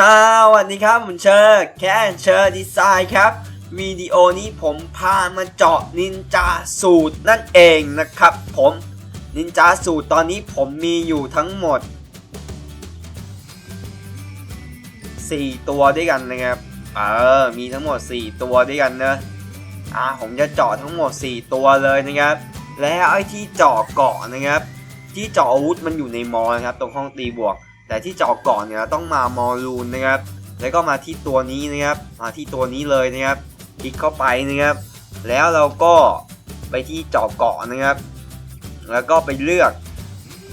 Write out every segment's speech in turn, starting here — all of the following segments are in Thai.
สวัสดีครับผมเชอร์แคนเชอร์ดีไซน์ครับวิดีโอนี้ผมพามาเจาะนินจาสูตรนั่นเองนะครับผมนินจาสูตรตอนนี้ผมมีอยู่ทั้งหมด 4 ตัวด้วยกันนะครับเออมีทั้งหมด 4 ตัวด้วยกันเนอะอ่าผมจะเจาะทั้งหมด 4 ตัวเลยนะครับ แล้วไอ้ที่เจาะเกาะนะครับ ที่เจาะอาวุธมันอยู่ในมอนะครับตรงห้องตีบวก แต่ที่เจาะเกาะเนี่ยต้องมามอลูนนะครับ แล้วก็มาที่ตัวนี้นะครับมาที่ตัวนี้เลยนะครับ คลิกเข้าไปนะครับ แล้วเราก็ไปที่เจาะเกาะนะครับ แล้วก็ไปเลือก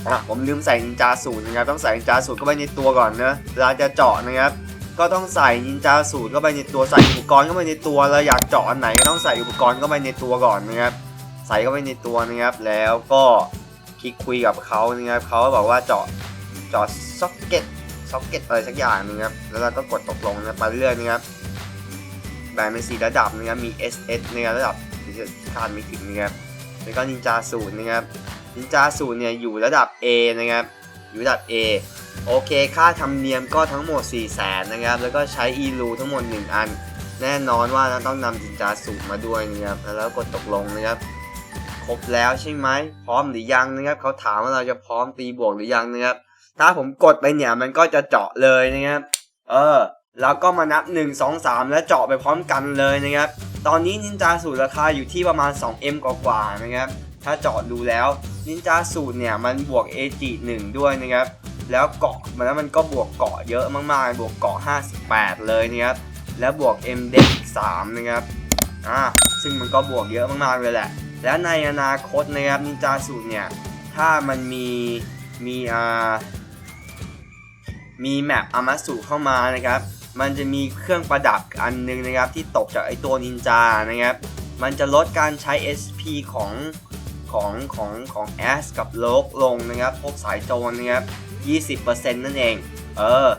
อะผมลืมใส่นินจาสูตรนะครับ ต้องใส่นินจาสูตรเข้าไปในตัวก่อนนะเวลาจะเจาะนะครับ ก็ต้องใส่นินจาสูตรเข้าไปในตัวใส่อุปกรณ์เข้าไปในตัวแล้วอยากเจาะอันไหนก็ต้องใส่อุปกรณ์เข้าไปในตัวก่อนนะครับ ใส่เข้าไปในตัวนะครับ แล้วก็คลิกคุยกับเขานะครับเขาก็บอกว่าเจาะ จาะซ็อกเก็ตซ็อกเก็ตอะไรสักอย่างนึงครับ แล้วเราก็กดตกลงนะไปเรื่อยนะครับแบ่งเป็นสีระดับนะครับ มี SS นะครับระดับที่คาดไม่ถึงนะครับแล้วก็นินจาสูตรนะครับนินจาสูตรเนี่ยอยู่ระดับ A นะครับ อยู่ระดับ A โอเค ค่าธรรมเนียมก็ทั้งหมด 4 0 0แสนนะครับ แล้วก็ใช้อีลูทั้งหมด 1 อัน แน่นอนว่าเราต้องนำจินจาสูตรมาด้วยนะครับ แล้วกดตกลงนะครับ ครบแล้วใช่ไหม พร้อมหรือยังนะครับ เขาถามว่าเราจะพร้อมตีบวกหรือยังนะครับ ถ้าผมกดไปเนี่ยมันก็จะเจาะเลยนะครับ เออ แล้วก็มานับ 1 2 3 แล้วเจาะไปพร้อมกันเลยนะครับ ตอนนี้นินจาสูตรราคาอยู่ที่ประมาณ 2M กว่าๆนะครับ ถ้าเจาะดูแล้วนินจาสูตรเนี่ยมันบวก AG 1ด้วยนะครับ แล้วเกาะมันแล้วมันก็บวกเกาะเยอะมากๆ บวกเกาะ 58 เลยนะครับ แล้วบวก M d e x อีก3นะครับอ่าซึ่งมันก็บวกเยอะมากๆเลยแหละ แล้วในอนาคตนะครับนินจาสูตรเนี่ย ถ้ามันมีมีอ่า มีแมปอามาสุเข้ามานะครับ มันจะมีเครื่องประดับอันหนึงนะครับ ที่ตกจากไอตัวนินจานะครับ มันจะลดการใช้ SP ของของของของแอสกับโลกลงนะครับพวกสายโจรนะครับ20%นั่นเอง เออ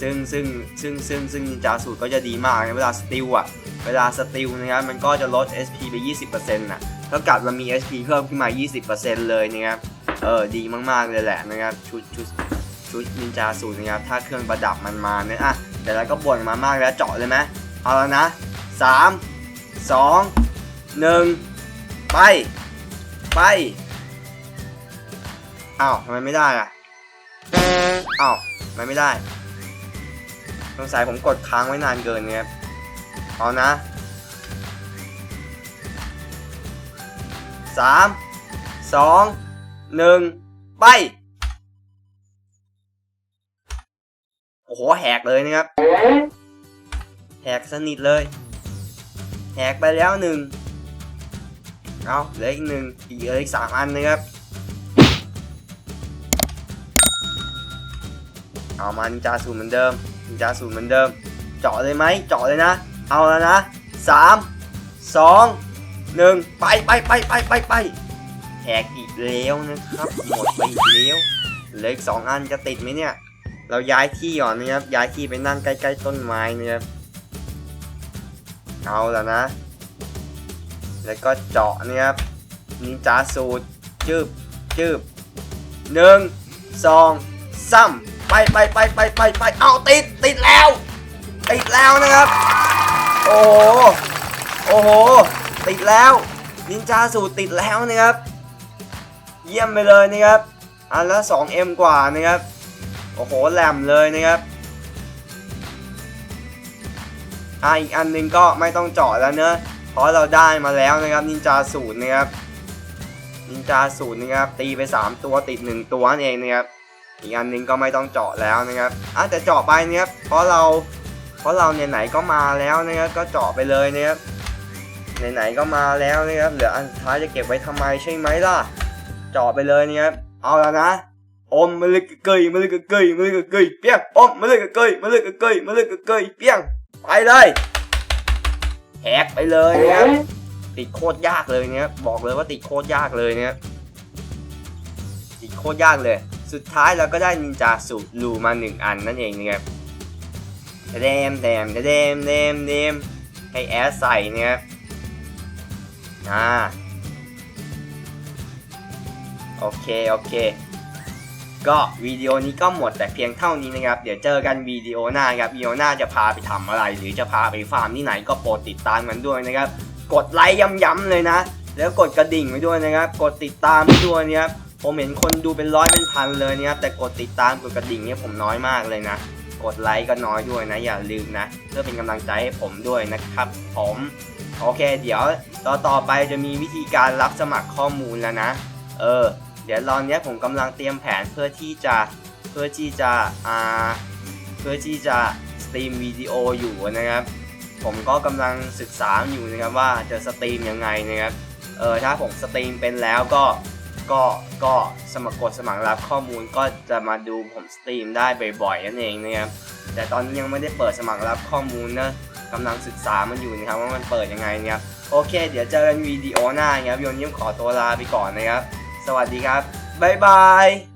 ซึ่งซึ่งซึ่งซึ่งซึ่งนินจาสูตรก็จะดีมากนะเวลาสติลอะเวลาสติลนะครับมันก็จะลด SP ไป 20%น่ะเท่ากับมันมี SP เพิ่มขึ้นมา 20%เลยนะครับ เออ ดีมาก ๆ เลยแหละนะครับ ชุดชุด ชุดนินจาสูตรนะครับ ถ้าเครื่องประดับมันมาเนี่ยอะเดี๋ยวเราก็บ่นมามากแล้วเจาะเลยไหมเอาแล้วนะ 3 2 1 ไป ไปอ้าวทำไมไม่ได้อะอ้าวทำไมไม่ได้สงสัยผมกดค้างไว้นานเกินเนี่ยเอานะสามสองหนึ่งไป อ้โหแหกเลยนะครับ แหกสนิทเลย แหกไปแล้วหนึ่งเอาเหลืออีกหนึ่งอีกเหลืออีกสามอันนะครับ เอามานินจาสูตรเหมือนเดิมนินจาสูตรเหมือนเดิม เจาะเลยไหมเจาะเลยนะ เอาแล้วนะสามสองหนึ่งไปไปไปไปไปไปแหกอีกแล้วนะครับ หมดไปอีกแล้วเหลืออีกสองอันจะติดไหมเนี่ย เราย้ายที่ก่อนนะครับ ย้ายที่ไปนั่งใกล้ๆต้นไม้นะครับ เอาแล้วนะ แล้วก็เจาะนะครับนินจาสูตรจืบจืบหนึ่งสองสามไปไปไปไปไปไปเอาติดติดแล้ว ติดแล้วนะครับ โอ้โหโอ้โห ติดแล้ว นินจาสูตรติดแล้วนะครับ เยี่ยมไปเลยนะครับ อันละ 2M กว่านะครับ โอ้โหแหลมเลยนะครับอ่าอีกอันหนึงก็ไม่ต้องเจาะแล้วเนอะเพราะเราได้มาแล้วนะครับนินจาสูตรนะครับนินจาสูตรนะครับตีไป 3 ตัวติด 1 ตัวนั่นเองนะครับอีกอันหนึงก็ไม่ต้องเจาะแล้วนะครับอะแต่เจาะไปนะครับเพราะเราเพราะเราไหนก็มาแล้วนะครับก็เจาะไปเลยนะครับไหนๆก็มาแล้วนะครับเหลืออันท้ายจะเก็บไว้ทำไมใช่ไหมล่ะเจาะไปเลยนะครับเอาแล้วนะ อมมาเลยกะเกยมาเลยกะเกยมาเลยกะเกยเปี้ยงอมมาเลยกะเกยมาเลยกะเกยมาเลยกะเกยเปี้ยงไปเลยแหกไปเลยนะครับติดโคตรยากเลยนะครับบอกเลยว่าติดโคตรยากเลยนะครับติดโคตรยากเลย สุดท้ายเราก็ได้นินจาสูตรลูมาหนึ่งอันนั่นเองนะครับแดมแดมแดมแดมแดมให้แอสใส่นะครับอ่าโอเค โอเค ก็วิดีโอนี้ก็หมดแต่เพียงเท่านี้นะครับ เดี๋ยวเจอกันวิดีโอหน้าครับวิดีโอหน้าจะพาไปทำอะไร หรือจะพาไปฟาร์มที่ไหนก็โปรดติดตามกันด้วยนะครับ กดไลค์ย้ำๆเลยนะ แล้วกดกระดิ่งไว้ด้วยนะครับ กดติดตามไว้ด้วยนะครับผมเห็นคนดูเป็นร้อยเป็นพันเลยนะครับแต่กดติดตามกดกระดิ่งเนี่ยผมน้อยมากเลยนะ กดไลค์ก็น้อยด้วยนะ อย่าลืมนะ เพื่อเป็นกำลังใจให้ผมด้วยนะครับ ผมโอเค เดี๋ยวต่อต่อไปจะมีวิธีการรับสมัครข้อมูลแล้วนะ เออ เดี๋ยวตอนนี้ผมกำลังเตรียมแผนเพื่อที่จะเพื่อที่จะอ่าเพื่อที่จะสตรีมวิดีโออยู่นะครับ ผมก็กำลังศึกษาอยู่นะครับว่าจะสตรีมยังไงนะครับเออถ้าผมสตรีมเป็นแล้วก็ก็ก็สมัครกดสมัครรับข้อมูลก็จะมาดูผมสตรีมได้บ่อยๆนั่นเองนะครับแต่ตอนนี้ยังไม่ได้เปิดสมัครรับข้อมูลนะกำลังศึกษามันอยู่นะครับว่ามันเปิดยังไงนะครับโอเค เดี๋ยวเจอกันวิดีโอหน้านะครับโยนยิ้มขอตัวลาไปก่อนนะครับ สวัสดีครับ บ๊ายบาย